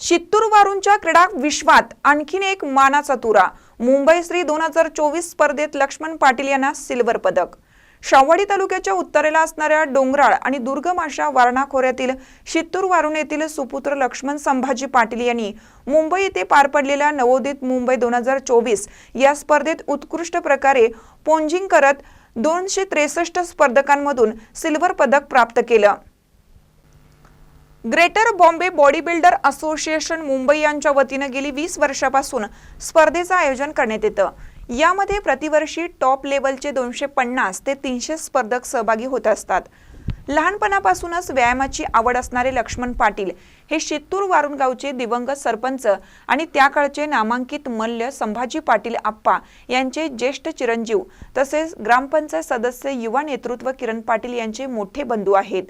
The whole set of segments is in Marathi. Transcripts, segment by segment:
शित्तूर वारूंच्या क्रीडा विश्वात आणखीन एक मानाचा तुरा. मुंबई श्री दोन हजार चोवीस स्पर्धेत लक्ष्मण पाटील यांना सिल्वर पदक. शावडी तालुक्याच्या उत्तरेला असणाऱ्या डोंगराळ आणि दुर्गम अशा वारणा खोऱ्यातील शित्तूर वारुण येथील सुपुत्र लक्ष्मण संभाजी पाटील यांनी मुंबई येथे पार पडलेल्या नवोदित मुंबई दोन हजार चोवीस या स्पर्धेत उत्कृष्ट प्रकारे पोंजिंग करत दोनशे त्रेसष्ट स्पर्धकांमधून सिल्वर पदक प्राप्त केलं. Greater Bombay body builder association Mumbai यांच्या वतीनं गेली वीस वर्षापासून स्पर्धेचं आयोजन करण्यात येतं. यामध्ये प्रतिवर्षी टॉप लेवलचे दोनशे पन्नास ते तीनशे स्पर्धक सहभागी होत असतात. लहानपणापासूनच व्यायामाची आवड असणारे लक्ष्मण पाटील हे शित्तूर वारुण गावचे दिवंगत सरपंच आणि त्या काळचे नामांकित मल्ल संभाजी पाटील आप्पा यांचे ज्येष्ठ चिरंजीव तसेच ग्रामपंचायत सदस्य युवा नेतृत्व किरण पाटील यांचे मोठे बंधू आहेत.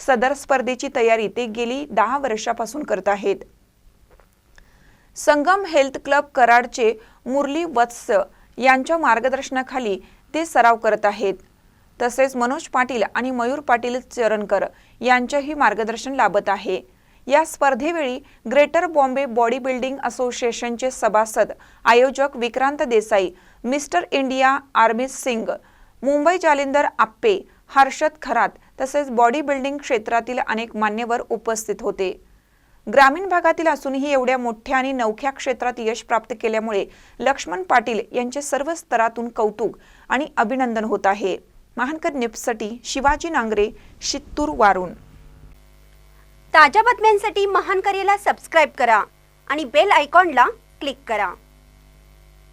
सदर स्पर्धेची तयारी ते गेली दहा वर्षापासून करत आहेत. संगम हेल्थ क्लब कराडचे मुरली वत्स यांच्या मार्गदर्शनाखाली ते सराव करत आहेत. तसेच मनोज पाटील आणि मयूर पाटील चरणकर यांचेही मार्गदर्शन लाभत आहे. या स्पर्धेवेळी ग्रेटर बॉम्बे बॉडी बिल्डिंग असोसिएशनचे सभासद आयोजक Vikrant Desai mister India army Singh Mumbai Jalindar Appe Harshad Kharat तसेच बॉडी बिल्डिंग क्षेत्रातील अनेक मान्यवर उपस्थित होते. ग्रामीण भागातील असूनही एवढ्या मोठ्या आणि नवख्या क्षेत्रात यश प्राप्त केल्यामुळे लक्ष्मण पाटील यांचे सर्व स्तरातून कौतुक आणि अभिनंदन होत आहे. महानकर निप्ससाठी शिवाजी नांगरे शित्तूर वारुण ताज्या बातम्यांसाठी महानकरेला सबस्क्राईब करा आणि बेल आयकॉनला क्लिक करा.